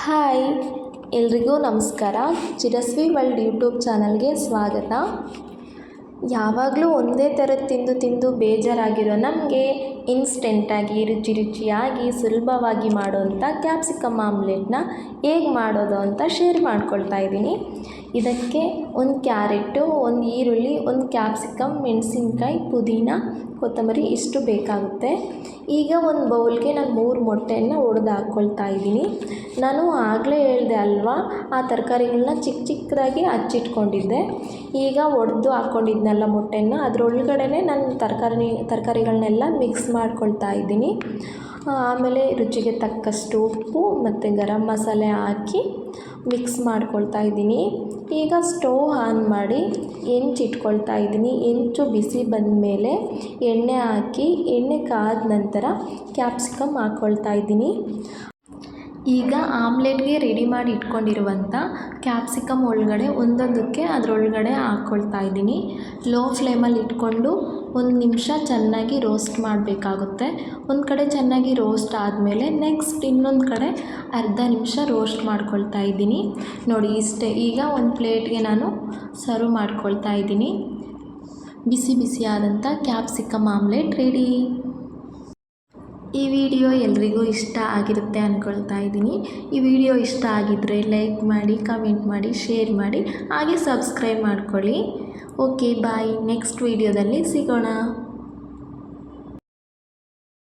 Hi ಎಲ್ರಿಗೂ ನಮಸ್ಕಾರ. ಚಿರಸ್ವಿ world YouTube ಚಾನಲ್ಗೆ ಸ್ವಾಗತ. ಯಾವಾಗಲೂ ಒಂದೇ ಥರದ್ದು ತಿಂದು ತಿಂದು ಬೇಜಾರಾಗಿರೋ ನಮಗೆ ಇನ್ಸ್ಟೆಂಟಾಗಿ ರುಚಿ ರುಚಿಯಾಗಿ, ಸುಲಭವಾಗಿ ಮಾಡೋವಂಥ ಕ್ಯಾಪ್ಸಿಕಮ್ ಆಮ್ಲೆಟ್ನ ಹೇಗೆ ಮಾಡೋದು ಅಂತ ಶೇರ್ ಮಾಡ್ಕೊಳ್ತಾ ಇದ್ದೀನಿ. ಇದಕ್ಕೆ ಒಂದು ಕ್ಯಾರೆಟು ಒಂದು ಈರುಳ್ಳಿ, ಒಂದು ಕ್ಯಾಪ್ಸಿಕಮ್ ಮೆಣಸಿನ್ಕಾಯಿ, ಪುದೀನ, ಕೊತ್ತಂಬರಿ ಇಷ್ಟು ಬೇಕಾಗುತ್ತೆ. ಈಗ ಒಂದು ಬೌಲ್ಗೆ ನಾನು ಮೂರು ಮೊಟ್ಟೆಯನ್ನು ಒಡೆದು ಹಾಕ್ಕೊಳ್ತಾ ಇದ್ದೀನಿ. ನಾನು ಆಗಲೇ ಹೇಳಿದೆ ಅಲ್ವಾ, ಆ ತರಕಾರಿಗಳನ್ನ ಚಿಕ್ಕ ಚಿಕ್ಕದಾಗಿ ಹಚ್ಚಿಟ್ಕೊಂಡಿದ್ದೆ. ಈಗ ಒಡೆದು ಹಾಕ್ಕೊಂಡಿದ್ನಲ್ಲ ಮೊಟ್ಟೆನ ಅದರೊಳಗಡೆ ನಾನು ತರಕಾರಿ, ತರಕಾರಿಗಳನ್ನೆಲ್ಲ ಮಿಕ್ಸ್ ಮಾಡ್ಕೊಳ್ತಾ ಇದ್ದೀನಿ. ಆಮೇಲೆ ರುಚಿಗೆ ತಕ್ಕಷ್ಟು ಉಪ್ಪು ಮತ್ತು ಗರಂ ಮಸಾಲೆ ಹಾಕಿ ಮಿಕ್ಸ್ ಮಾಡ್ಕೊಳ್ತಾ ಇದ್ದೀನಿ. ಈಗ ಸ್ಟೋವ್ ಆನ್ ಮಾಡಿ ಹೆಂಚಿಟ್ಕೊಳ್ತಾ ಇದ್ದೀನಿ. ಹೆಂಚು ಬಿಸಿ ಬಂದಮೇಲೆ ಎಣ್ಣೆ ಹಾಕಿ, ಎಣ್ಣೆ ಕಾದ ನಂತರ ಕ್ಯಾಪ್ಸಿಕಮ್ ಹಾಕ್ಕೊಳ್ತಾ ಇದ್ದೀನಿ. ಈಗ ಆಮ್ಲೆಟ್ಗೆ ರೆಡಿ ಮಾಡಿ ಇಟ್ಕೊಂಡಿರುವಂಥ ಕ್ಯಾಪ್ಸಿಕಮ್ ಒಳಗಡೆ ಒಂದೊಂದಕ್ಕೆ ಅದರೊಳಗಡೆ ಹಾಕ್ಕೊಳ್ತಾ ಇದ್ದೀನಿ. ಲೋ ಫ್ಲೇಮಲ್ಲಿ ಇಟ್ಕೊಂಡು ಒಂದು ನಿಮಿಷ ಚೆನ್ನಾಗಿ ರೋಸ್ಟ್ ಮಾಡಬೇಕಾಗುತ್ತೆ. ಒಂದು ಕಡೆ ಚೆನ್ನಾಗಿ ರೋಸ್ಟ್ ಆದಮೇಲೆ ನೆಕ್ಸ್ಟ್ ಇನ್ನೊಂದು ಕಡೆ ಅರ್ಧ ನಿಮಿಷ ರೋಸ್ಟ್ ಮಾಡ್ಕೊಳ್ತಾ ಇದ್ದೀನಿ. ನೋಡಿ, ಇಷ್ಟೇ. ಈಗ ಒಂದು ಪ್ಲೇಟ್ಗೆ ನಾನು ಸರ್ವ್ ಮಾಡ್ಕೊಳ್ತಾ ಇದ್ದೀನಿ. ಬಿಸಿ ಬಿಸಿಯಾದಂಥ ಕ್ಯಾಪ್ಸಿಕಮ್ ಆಮ್ಲೆಟ್ ರೆಡಿ. ಈ ವಿಡಿಯೋ ಎಲ್ರಿಗೂ ಇಷ್ಟ ಆಗಿರುತ್ತೆ ಅಂದ್ಕೊಳ್ತಾ ಇದ್ದೀನಿ. ಈ ವಿಡಿಯೋ ಇಷ್ಟ ಆಗಿದ್ದರೆ ಲೈಕ್ ಮಾಡಿ ಕಮೆಂಟ್ ಮಾಡಿ ಶೇರ್ ಮಾಡಿ, ಹಾಗೆ ಸಬ್ಸ್ಕ್ರೈಬ್ ಮಾಡ್ಕೊಳ್ಳಿ. ಓಕೆ ಬಾಯ್ ನೆಕ್ಸ್ಟ್ ವಿಡಿಯೋದಲ್ಲಿ ಸಿಗೋಣ.